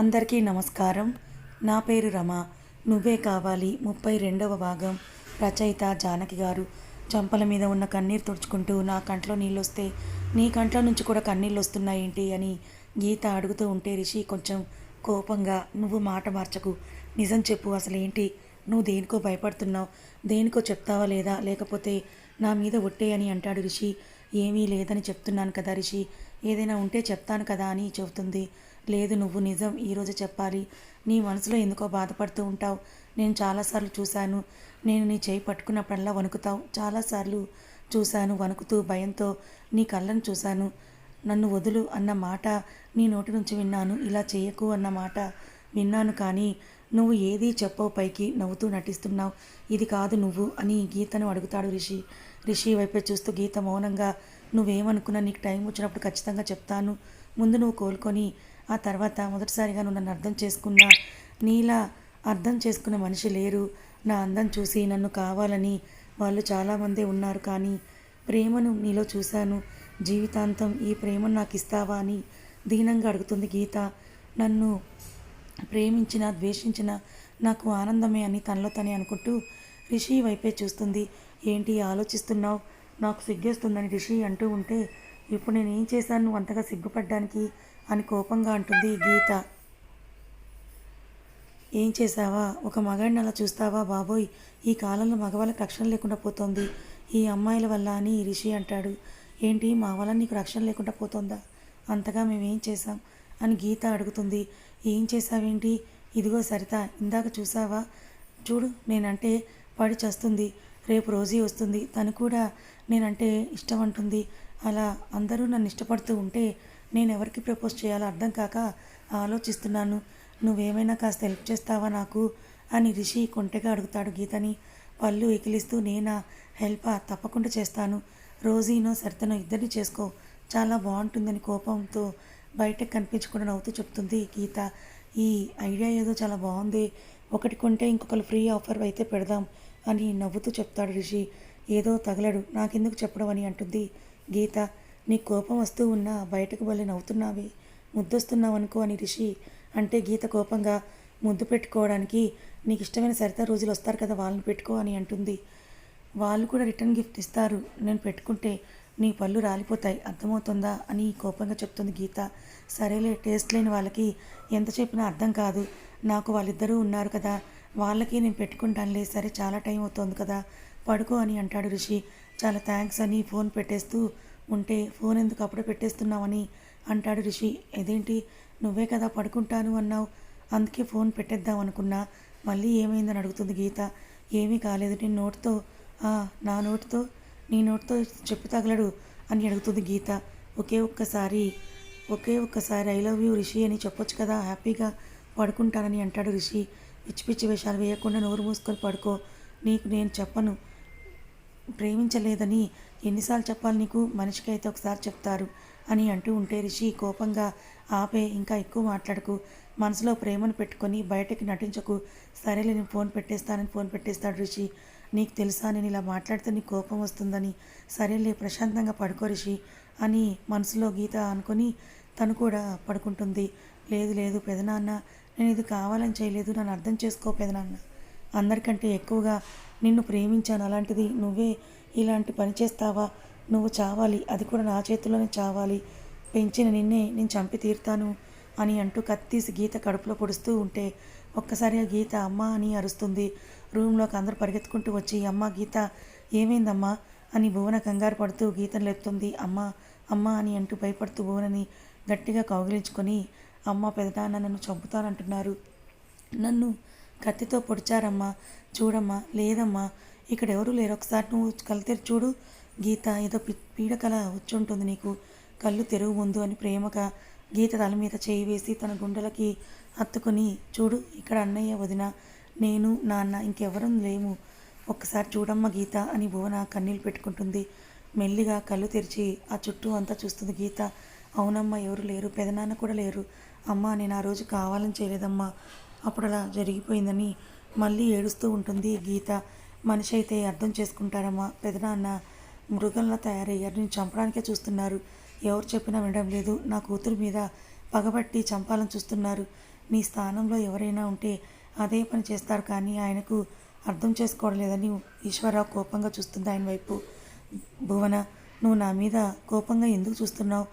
అందరికీ నమస్కారం. నా పేరు రమ. నువ్వే కావాలి ముప్పై రెండవ భాగం. రచయిత జానకి గారు. చంపల మీద ఉన్న కన్నీరు తుడుచుకుంటూ నా కంట్లో నీళ్ళు వస్తే నీ కంట్లో నుంచి కూడా కన్నీళ్ళు వస్తున్నాయేంటి అని గీత అడుగుతూ ఉంటే రిషి కొంచెం కోపంగా నువ్వు మాట మార్చకు. నిజం చెప్పు అసలు ఏంటి నువ్వు దేనికో భయపడుతున్నావు? దేనికో చెప్తావా లేదా? లేకపోతే నా మీద ఒట్టే అని అంటాడు రిషి. ఏమీ లేదని చెప్తున్నాను కదా రిషి. ఏదైనా ఉంటే చెప్తాను కదా అని చెబుతుంది. లేదు నువ్వు నిజం ఈరోజు చెప్పాలి. నీ మనసులో ఎందుకో బాధపడుతూ ఉంటావు. నేను చాలాసార్లు చూశాను. నేను నీ చేయి పట్టుకున్నప్పుడల్లా వణుకుతావు. చాలాసార్లు చూశాను వణుకుతూ భయంతో నీ కళ్ళను చూశాను. నన్ను వదులు అన్న మాట నీ నోటి నుంచి విన్నాను. ఇలా చేయకు అన్న మాట విన్నాను కానీ నువ్వు ఏదీ చెప్పవు పైకి నవ్వుతూ నటిస్తున్నావు. ఇది కాదు నువ్వు అని గీతను అడుగుతాడు రిషి. రిషి వైపే చూస్తూ గీత మౌనంగా నువ్వేమనుకున్నా నీకు టైం వచ్చినప్పుడు ఖచ్చితంగా చెప్తాను. ముందు నువ్వు కోలుకొని ఆ తర్వాత మొదటిసారిగా నువ్వు నన్ను అర్థం చేసుకున్న నీలా అర్థం చేసుకున్న మనిషి లేరు. నా అందం చూసి నన్ను కావాలని వాళ్ళు చాలామందే ఉన్నారు కానీ ప్రేమను నీలో చూశాను. జీవితాంతం ఈ ప్రేమను నాకు ఇస్తావా అని దీనంగా అడుగుతుంది గీత. నన్ను ప్రేమించిన ద్వేషించిన నాకు ఆనందమే అని తనలో తనే అనుకుంటూ రిషి వైపే చూస్తుంది. ఏంటి ఆలోచిస్తున్నావు? నాకు సిగ్గేస్తుందని రిషి అంటూ ఉంటే ఇప్పుడు నేను ఏం చేశాను? అంతగా సిగ్గుపడ్డానికి అని కోపంగా అంటుంది గీత. ఏం చేసావా ఒక మగాడిని అలా చూస్తావా బాబోయ్? ఈ కాలంలో మగవాళ్ళకి రక్షణ లేకుండా పోతుంది. ఈ అమ్మాయిల వల్ల అని రిషి అంటాడు. ఏంటి? మా వల్ల నీకు రక్షణ లేకుండా పోతుందా? అంతగా మేమేం చేసాం అని గీత అడుగుతుంది. ఏం చేసావేంటి ఇదిగో సరిత ఇందాక చూసావా చూడు నేనంటే పడి చస్తుంది. రేపు రోజీ వస్తుంది. తను కూడా నేనంటే ఇష్టం అంటుంది. అలా అందరూ నన్ను ఇష్టపడుతూ ఉంటే నేను ఎవరికి ప్రపోజ్ చేయాలో అర్థం కాక ఆలోచిస్తున్నాను. నువ్వేమైనా కాస్త హెల్ప్ చేస్తావా నాకు? అని రిషి కొంటెగా అడుగుతాడు గీతని. పళ్ళు ఎకిలిస్తూ నేనా? హెల్పా తప్పకుండా చేస్తాను. రోజీనో సరితనో ఇద్దరిని చేసుకో. చాలా బాగుంటుందని కోపంతో బయటకు కనిపించకుండా నవ్వుతూ చెప్తుంది గీత. ఈ ఐడియా ఏదో చాలా బాగుంది. ఒకటి కొంటే ఇంకొకరు ఫ్రీ ఆఫర్ అయితే పెడదాం అని నవ్వుతూ చెప్తాడు రిషి. ఏదో తగలడు. నాకెందుకు చెప్పడం అని అంటుంది గీత. నీ కోపం వస్తూ ఉన్నా బయటకు భలే నవ్వుతున్నావే ముద్దొస్తున్నావు అనుకో అని రిషి అంటే గీత కోపంగా ముద్దు పెట్టుకోవడానికి నీకు ఇష్టమైన సరితా రోజులు వస్తారు కదా వాళ్ళని పెట్టుకో అని అంటుంది. వాళ్ళు కూడా రిటర్న్ గిఫ్ట్ ఇస్తారు నేను పెట్టుకుంటే నీ పళ్ళు రాలిపోతాయి అర్థమవుతుందా అని కోపంగా చెప్తుంది గీత. సరేలే టేస్ట్ లేని వాళ్ళకి ఎంత చెప్పినా అర్థం కాదు. నాకు వాళ్ళిద్దరూ ఉన్నారు కదా వాళ్ళకి నేను పెట్టుకుంటానులే సరే చాలా టైం అవుతుంది కదా పడుకో అని అంటాడు రిషి. చాలా థ్యాంక్స్ అని ఫోన్ పెట్టేస్తూ ఉంటే ఫోన్ ఎందుకు అప్పుడే పెట్టేస్తున్నావని అంటాడు రిషి. ఇదేంటి నువ్వే కదా పడుకుంటాను అన్నావు. అందుకే ఫోన్ పెట్టేద్దాం అనుకున్నా. మళ్ళీ ఏమైందని అడుగుతుంది గీత. ఏమీ కాలేదు. నేను నోటితో నా నోటితో నీ నోటితో చెప్పు తగలడు అని అడుగుతుంది గీత. ఒకే ఒక్కసారి ఒకే ఒక్కసారి ఐ లవ్ యూ రిషి అని చెప్పొచ్చు కదా. హ్యాపీగా పడుకుంటానని అంటాడు రిషి. పిచ్చి పిచ్చి వేషాలు వేయకుండా నోరు మూసుకొని పడుకో. నీకు నేను చెప్పను. ప్రేమించలేదని ఎన్నిసార్లు చెప్పాలి నీకు? మనిషికి అయితే ఒకసారి చెప్తారు అని అంటూ ఉంటే రిషి కోపంగా ఆపే ఇంకా ఎక్కువ మాట్లాడకు. మనసులో ప్రేమను పెట్టుకొని బయటకి నటించకు. సరేలే నేను ఫోన్ పెట్టేస్తానని ఫోన్ పెట్టేస్తాడు రిషి. నీకు తెలుసా? నేను ఇలా మాట్లాడితే నీకు కోపం వస్తుందని. సరేలే ప్రశాంతంగా పడుకో రిషి అని మనసులో గీత అనుకొని తను కూడా పడుకుంటుంది. లేదు లేదు పెదనాన్న. నేను ఇది కావాలని చేయలేదు. నన్ను అర్థం చేసుకో పెదనాన్న. అందరికంటే ఎక్కువగా నిన్ను ప్రేమించాను. అలాంటిది నువ్వే ఇలాంటి పని చేస్తావా? నువ్వు చావాలి. అది కూడా నా చేతిలోనే చావాలి. పెంచిన నిన్నే నేను చంపి తీరుతాను అని అంటూ కత్తీసి గీత కడుపులో పొడుస్తూ ఉంటే ఒక్కసారిగా గీత అమ్మ అని అరుస్తుంది. రూమ్లోకి అందరూ పరిగెత్తుకుంటూ వచ్చి అమ్మ గీత ఏమైందమ్మా? అని భువన కంగారు పడుతూ గీతను లెత్తుంది అమ్మ అమ్మ అని అంటూ భయపడుతూ భువనని గట్టిగా కౌగిలించుకొని అమ్మ పెదనాన్న నన్ను చంపుతానంటున్నారు. నన్ను కత్తితో పొడిచారమ్మా చూడమ్మా లేదమ్మా ఇక్కడ ఎవరు లేరు. ఒకసారి నువ్వు కళ్ళు తెరి చూడు. గీత ఏదో పి పీడకల వచ్చుంటుంది నీకు. కళ్ళు తెరువు ముందు అని ప్రేమగా గీత తల మీద చేయి వేసి తన గుండెలకి హత్తుకొని చూడు ఇక్కడ అన్నయ్య వదిన నేను నాన్న ఇంకెవరం లేము. ఒక్కసారి చూడమ్మ గీత అని భువన కన్నీళ్ళు పెట్టుకుంటుంది. మెల్లిగా కళ్ళు తెరిచి ఆ చుట్టూ అంతా చూస్తుంది గీత. అవునమ్మా ఎవరు లేరు. పెదనాన్న కూడా లేరు. అమ్మా నేను ఆ రోజు కావాలని చేయలేదమ్మా. అప్పుడు అలా జరిగిపోయిందని మళ్ళీ ఏడుస్తూ ఉంటుంది గీత. మనిషి అయితే అర్థం చేసుకుంటారమ్మా. పెదనాన్న మృగంలా తయారయ్యారు. నేను చంపడానికే చూస్తున్నారు. ఎవరు చెప్పినా వినడం లేదు. నా కూతురు మీద పగబట్టి చంపాలని చూస్తున్నారు. నీ స్థానంలో ఎవరైనా ఉంటే అదే పని చేస్తారు కానీ ఆయనకు అర్థం చేసుకోవడం లేదని ఈశ్వరరావు కోపంగా చూస్తుంది ఆయన వైపు. భువన నువ్వు నా మీద కోపంగా ఎందుకు చూస్తున్నావు?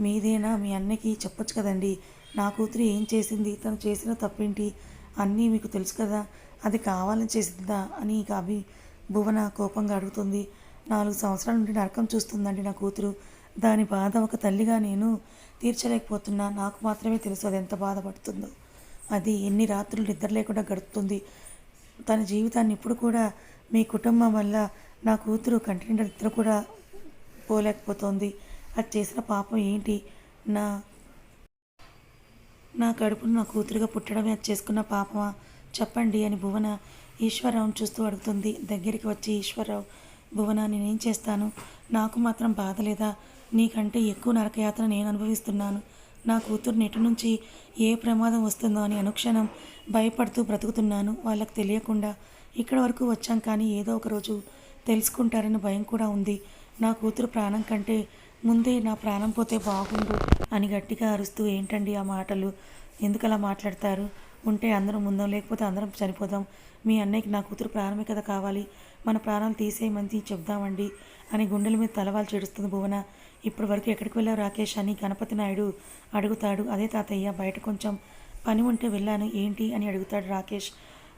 మీదేనా మీ అన్నకి చెప్పొచ్చు కదండి. నా కూతురు ఏం చేసింది? తను చేసిన తప్పేంటి? అన్నీ మీకు తెలుసు కదా. అది కావాలని చేసిందా? అని ఇక అభి భువన కోపంగా అడుగుతుంది. నాలుగు సంవత్సరాల నుండి నరకం చూస్తుందండి నా కూతురు. దాని బాధ ఒక తల్లిగా నేను తీర్చలేకపోతున్నా. నాకు మాత్రమే తెలుసు అది ఎంత బాధపడుతుందో. అది ఎన్ని రాత్రులు నిద్ర లేకుండా గడుపుతుంది. తన జీవితాన్ని ఇప్పుడు కూడా మీ కుటుంబం వల్ల నా కూతురు కంటి నిద్ర కూడా పోలేకపోతోంది. అది చేసిన పాపం ఏంటి? నా నా కడుపును నా కూతురుగా పుట్టడమే అది చేసుకున్న పాపమా? చెప్పండి అని భువన ఈశ్వరరావుని చూస్తూ అడుగుతుంది. దగ్గరికి వచ్చి ఈశ్వరరావు భువన నేనేం చేస్తాను? నాకు మాత్రం బాధ లేదా? నీకంటే ఎక్కువ నరకయాత్ర నేను అనుభవిస్తున్నాను. నా కూతురు నెటు నుంచి ఏ ప్రమాదం వస్తుందో అని అనుక్షణం భయపడుతూ బ్రతుకుతున్నాను. వాళ్ళకి తెలియకుండా ఇక్కడ వరకు వచ్చాం కానీ ఏదో ఒక రోజు తెలుసుకుంటారని భయం కూడా ఉంది. నా కూతురు ప్రాణం కంటే ముందే నా ప్రాణం పోతే బాగుండు అని గట్టిగా అరుస్తూ ఏంటండి ఆ మాటలు? ఎందుకు అలా మాట్లాడతారు? ఉంటే అందరం ఉందాం లేకపోతే అందరం చనిపోదాం. మీ అన్నయ్యకి నా కూతురు ప్రాణమే కదా కావాలి. మన ప్రాణాలు తీసేయమని చెప్దామండి అని గుండెల మీద తలవాలు చేడుస్తుంది భువన. ఇప్పటి వరకు ఎక్కడికి వెళ్ళావు రాకేష్ అని గణపతి నాయుడు అడుగుతాడు. అదే తాతయ్య బయట కొంచెం పని ఉంటే వెళ్ళాను. ఏంటి? అని అడుగుతాడు రాకేష్.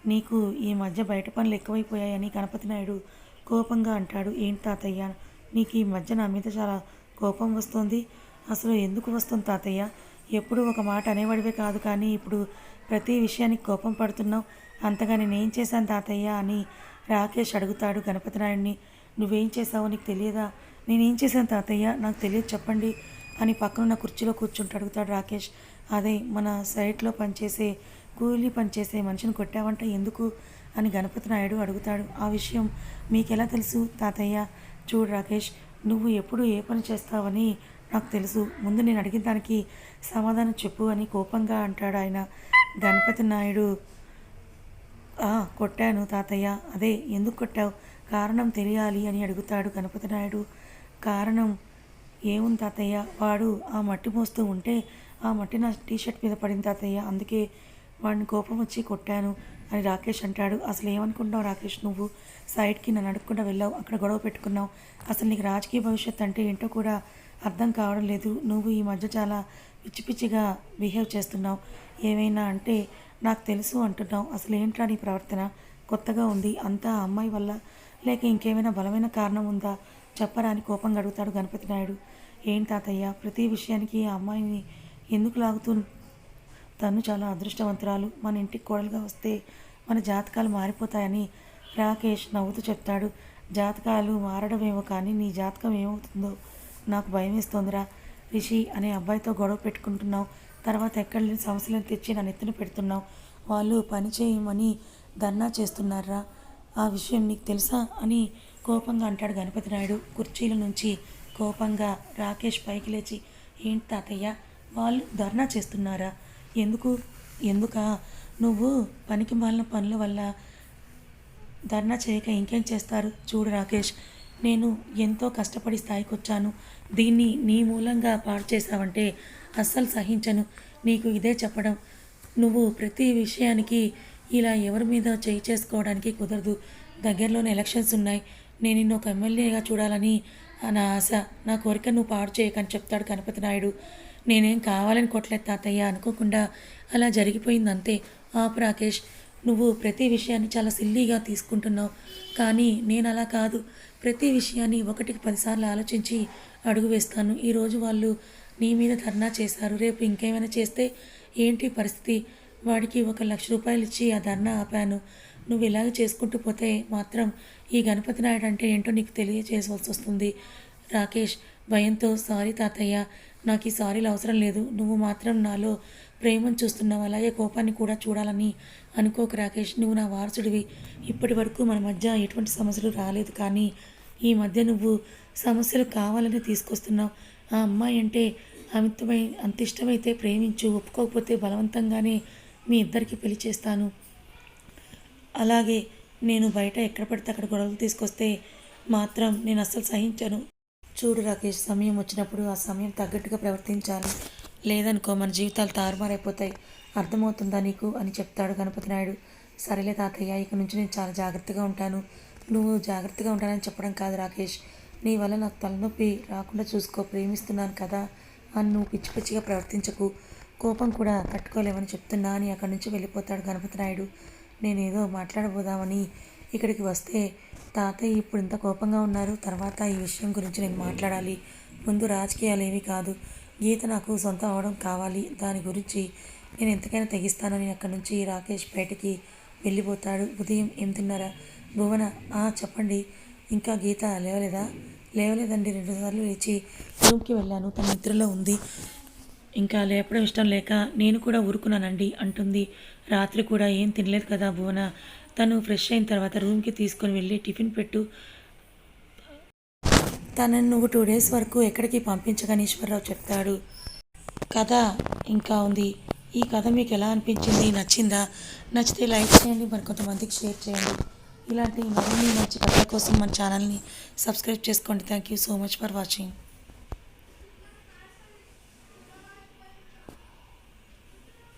నీకు ఈ మధ్య బయట పనులు ఎక్కువైపోయాయని గణపతి నాయుడు కోపంగా అంటాడు. ఏంటి తాతయ్య? నీకు ఈ మధ్య నా మీద చాలా కోపం వస్తుంది. అసలు ఎందుకు వస్తుంది తాతయ్య? ఎప్పుడు ఒక మాట అనేవాడివే కాదు కానీ ఇప్పుడు ప్రతి విషయానికి కోపం పడుతున్నావు. అంతగా నేనేం చేశాను తాతయ్య అని రాకేష్ అడుగుతాడు గణపతినాయుడిని నువ్వేం చేసావో నీకు తెలియదా? నేనేం చేశాను తాతయ్య? నాకు తెలియదు చెప్పండి అని పక్కనున్న కుర్చీలో కూర్చుంటూ అడుగుతాడు రాకేష్. అదే మన సైట్లో పనిచేసే కూలీ పనిచేసే మనిషిని కొట్టావంట ఎందుకు అని గణపతి నాయుడు అడుగుతాడు. ఆ విషయం మీకెలా తెలుసు తాతయ్య? చూడు రాకేష్ నువ్వు ఎప్పుడు ఏ పని చేస్తావని నాకు తెలుసు. ముందు నేను అడిగిన దానికి సమాధానం చెప్పు అని కోపంగా అంటాడు ఆయన. గణపతి నాయుడు కొట్టాను తాతయ్య. అదే ఎందుకు కొట్టావు? కారణం తెలియాలి అని అడుగుతాడు గణపతి నాయుడు. కారణం ఏముంది తాతయ్య? వాడు ఆ మట్టి మోస్తూ ఉంటే ఆ మట్టి నా టీషర్ట్ మీద పడింది తాతయ్య. అందుకే వాడిని కోపం వచ్చి కొట్టాను. అని రాకేష్ అంటాడు. అసలు ఏమనుకుంటున్నావు రాకేష్? నువ్వు సైడ్కి నన్ను అడుక్కుండా వెళ్ళావు అక్కడ గొడవ పెట్టుకున్నావు. అసలు నీకు రాజకీయ భవిష్యత్ అంటే ఏంటో కూడా అర్థం కావడం లేదు. నువ్వు ఈ మధ్య చాలా పిచ్చి పిచ్చిగా బిహేవ్ చేస్తున్నావు. ఏమైనా అంటే నాకు తెలుసు అంటున్నావు. అసలు ఏంట్రా నీ ప్రవర్తన? కొత్తగా ఉంది. అంతా ఆ అమ్మాయి వల్ల. లేక ఇంకేమైనా బలమైన కారణం ఉందా? చెప్పరా అని కోపంగా అడుగుతాడు గణపతి నాయుడు. ఏం తాతయ్య? ప్రతి విషయానికి ఆ అమ్మాయిని ఎందుకు లాగుతూ తను చాలా అదృష్టవంతురాలు. మన ఇంటికి కోడలుగా వస్తే మన జాతకాలు మారిపోతాయని రాకేష్ నవ్వుతూ చెప్తాడు. జాతకాలు మారడమేమో కానీ నీ జాతకం ఏమవుతుందో నాకు భయం వేస్తోందిరా రిషి అనే అబ్బాయితో గొడవ పెట్టుకుంటున్నావు. తర్వాత ఎక్కడ లేని సమస్యలను తెచ్చి నా నెత్తిన పెడుతున్నావు. వాళ్ళు పని చేయమని ధర్నా చేస్తున్నారా? ఆ విషయం నీకు తెలుసా అని కోపంగా అంటాడు గణపతి నాయుడు. కుర్చీల నుంచి కోపంగా రాకేష్ పైకి లేచి ఏంటి తాతయ్య వాళ్ళు ధర్నా చేస్తున్నారా? ఎందుకు? ఎందుక? నువ్వు పనికి మాలిన పనుల వల్ల ధర్నా చేయక ఇంకేం చేస్తారు? చూడు రాకేష్ నేను ఎంతో కష్టపడి స్థాయికి వచ్చాను దీన్ని నీ మూలంగా పాడు చేశావంటే అస్సలు సహించను. నీకు ఇదే చెప్పడం. నువ్వు ప్రతి విషయానికి ఇలా ఎవరి మీద చేయి చేసుకోవడానికి కుదరదు. దగ్గరలోనే ఎలక్షన్స్ ఉన్నాయి. నేను నిన్ను ఒక ఎమ్మెల్యేగా చూడాలని నా ఆశ నా కోరిక నువ్వు పాడు చేయకని చెప్తాడు గణపతి నాయుడు. నేనేం కావాలని కొట్టలేదు తాతయ్య అనుకోకుండా అలా జరిగిపోయింది అంతే ఆపు రాకేష్ నువ్వు ప్రతి విషయాన్ని చాలా సిల్లీగా తీసుకుంటున్నావు. కానీ నేను అలా కాదు. ప్రతి విషయాన్ని ఒకటికి పదిసార్లు ఆలోచించి అడుగు వేస్తాను. ఈరోజు వాళ్ళు నీ మీద ధర్నా చేశారు. రేపు ఇంకేమైనా చేస్తే ఏంటి పరిస్థితి? వాడికి ఒక లక్ష రూపాయలు ఇచ్చి ఆ ధర్నా ఆపాను. నువ్వు ఇలాగ చేసుకుంటూ పోతే మాత్రం ఈ గణపతి నాయుడు అంటే ఏంటో నీకు తెలియజేయవలసి వస్తుంది. రాకేష్ భయంతో సారీ తాతయ్య నాకు ఈ సారీలు అవసరం లేదు. నువ్వు మాత్రం నాలో ప్రేమను చూస్తున్నావు. అలాగే కోపాన్ని కూడా చూడాలని అనుకోక రాకేష్. నువ్వు నా వారసుడివి. ఇప్పటి వరకు మన మధ్య ఎటువంటి సమస్యలు రాలేదు. కానీ ఈ మధ్య నువ్వు సమస్యలు కావాలని తీసుకొస్తున్నావు. ఆ అమ్మాయి అంటే అమితమై అంత ఇష్టమైతే ప్రేమించు. ఒప్పుకోకపోతే బలవంతంగానే మీ ఇద్దరికి పెళ్ళి చేస్తాను. అలాగే నేను బయట ఎక్కడ పడితే అక్కడ గొడవలు తీసుకొస్తే మాత్రం నేను అస్సలు సహించను. చూడు రాకేష్ సమయం వచ్చినప్పుడు ఆ సమయం తగ్గట్టుగా ప్రవర్తించాలి. లేదనుకో మన జీవితాలు తారుమారైపోతాయి. అర్థమవుతుందా నీకు? అని చెప్తాడు గణపతి నాయుడు. సరేలే తాతయ్య ఇక నుంచి నేను చాలా జాగ్రత్తగా ఉంటాను. నువ్వు జాగ్రత్తగా ఉంటానని చెప్పడం కాదు రాకేష్. నీ వల్ల నాకు తలనొప్పి రాకుండా చూసుకో ప్రేమిస్తున్నాను కదా అని నువ్వు పిచ్చి పిచ్చిగా ప్రవర్తించకు. కోపం కూడా తట్టుకోలేమని చెప్తున్నా అని అక్కడి నుంచి వెళ్ళిపోతాడు గణపతి నాయుడు. నేనేదో మాట్లాడబోదామని ఇక్కడికి వస్తే తాతయ్య ఇప్పుడు ఇంత కోపంగా ఉన్నారు. తర్వాత ఈ విషయం గురించి నేను మాట్లాడాలి. ముందు రాజకీయాలు ఏమీ కాదు. గీత నాకు సొంతం అవడం కావాలి. దాని గురించి నేను ఎంతకైనా తెగిస్తానని అక్కడి నుంచి రాకేష్ బయటికి వెళ్ళిపోతాడు. ఉదయం ఏం తిన్నారా? భువన "ఆ, చెప్పండి. ఇంకా గీత లేవలేదా? లేవలేదండి. రెండుసార్లు లేచి రూమ్కి వెళ్ళాను. తన నిద్రలో ఉంది. ఇంకా లేపడం ఇష్టం లేక నేను కూడా ఊరుకున్నానండి అంటుంది. రాత్రి కూడా ఏం తినలేదు కదా భువన. తను ఫ్రెష్ అయిన తర్వాత రూమ్కి తీసుకొని వెళ్ళి టిఫిన్ పెట్టు. తనను నువ్వు టూ డేస్ వరకు ఎక్కడికి పంపించగని ఈశ్వరరావు చెప్తాడు. కథ ఇంకా ఉంది. ఈ కథ మీకు ఎలా అనిపించింది? నచ్చిందా? నచ్చితే లైక్ చేయండి మరి కొంతమందికి షేర్ చేయండి. ఇలాంటి మరిన్ని మంచి కథల కోసం మన ఛానల్ని సబ్స్క్రైబ్ చేసుకోండి. Thank you so much for watching